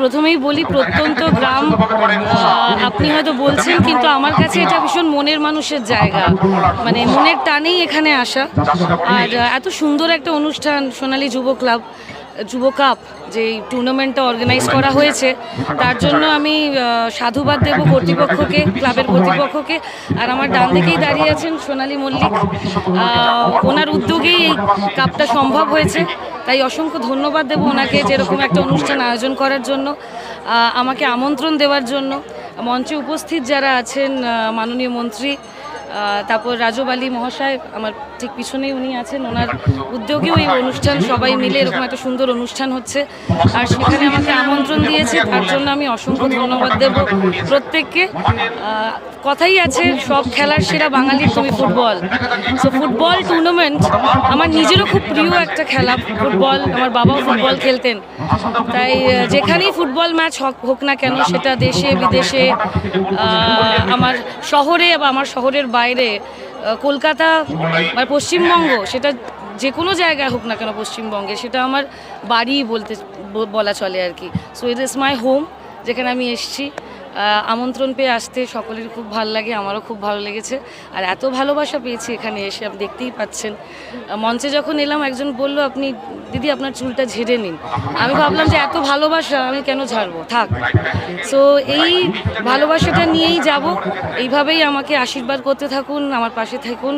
প্রথমেই বলি প্রত্যন্ত গ্রাম আপনি হয়তো বলছেন, কিন্তু আমার কাছে এটা ভীষণ মনের মানুষের জায়গা। মানে মনের টানেই এখানে আসা। আর এত সুন্দর একটা অনুষ্ঠান, সোনালী যুব ক্লাব যুব কাপ যে টুর্নামেন্টটা অর্গানাইজ করা হয়েছে তার জন্য আমি সাধুবাদ দেব কর্তৃপক্ষকে ক্লাবের কর্তৃপক্ষকে। আর আমার ডান দিকেই দাঁড়িয়ে আছেন সোনালী মল্লিক। ওনার উদ্যোগেই এই কাপটা সম্ভব হয়েছে। তাই অসংখ্য ধন্যবাদ দেব ওনাকে যেরকম একটা অনুষ্ঠান আয়োজন করার জন্য আমাকে আমন্ত্রণ দেওয়ার জন্য। মঞ্চে উপস্থিত যারা আছেন মাননীয় মন্ত্রী তারপর রাজব আলী মহাশয়, আমার ঠিক পিছনেই উনি আছেন। ওনার উদ্যোগেও এই অনুষ্ঠান সবাই মিলে এরকম একটা সুন্দর অনুষ্ঠান হচ্ছে। আর সেখানে আমাকে আমন্ত্রণ দিয়েছে, তার জন্য আমি অসংখ্য ধন্যবাদ দেব প্রত্যেককে। কথাই আছে, সব খেলার সেরা বাঙালির তুমি ফুটবল। সো ফুটবল টুর্নামেন্ট আমার নিজেরও খুব প্রিয় একটা খেলা, ফুটবল। আমার বাবাও ফুটবল খেলতেন। তাই যেখানেই ফুটবল ম্যাচ হোক হোক না কেন, সেটা দেশে, বিদেশে আমার শহরে বা আমার শহরের বাইরে কলকাতা বা পশ্চিমবঙ্গ, সেটা যে কোনো জায়গায় হোক না কেন পশ্চিমবঙ্গে, সেটা আমার বাড়ি বলতে বলা চলে আর কি। So it is my home যেখানে আমি এসেছি। আমন্ত্রণ পেয়ে আসতে সকলের খুব ভালো লাগে, আমারও খুব ভালো লেগেছে। আর এত ভালোবাসা পেয়েছি এখানে এসে, আপনি দেখতেই পাচ্ছেন। মঞ্চে যখন এলাম, একজন বলল, আপনি, দিদি, আপনার চুলটা ঝেড়ে নিন। আমি ভাবলাম যে, এত ভালোবাসা, আমি কেন ঝাড়বো? থাক। সো এই ভালোবাসাটা নিয়েই যাব। এইভাবেই আমাকে আশীর্বাদ করতে থাকুন, আমার পাশে থাকুন।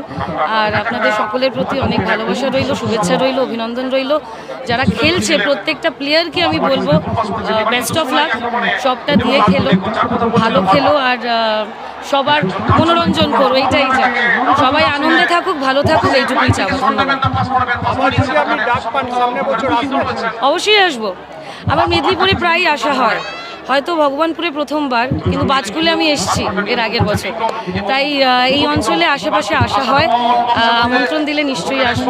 আর আপনাদের সকলের প্রতি অনেক ভালোবাসা রইল, শুভেচ্ছা রইল, অভিনন্দন রইল। যারা খেলছে, প্রত্যেকটা প্লেয়ারকে আমি বলব বেস্ট অফ লাক সবটা দিয়ে খেলো। ভালো খেলো আর সবার মনোরঞ্জন করো এইটাই যা। সবাই আনন্দে থাকুক ভালো থাকুক এইটুকুই আবার আসবেন অবশ্যই আসব। আমার মেদিনীপুরে প্রায়ই আসা হয়। হয়তো ভগবানপুরে প্রথমবার কিন্তু বাজকুলে আমি এসেছি এর আগের বছর। তাই এই অঞ্চলে আশেপাশে আসা হয়। আমন্ত্রণ দিলে নিশ্চয়ই আসব।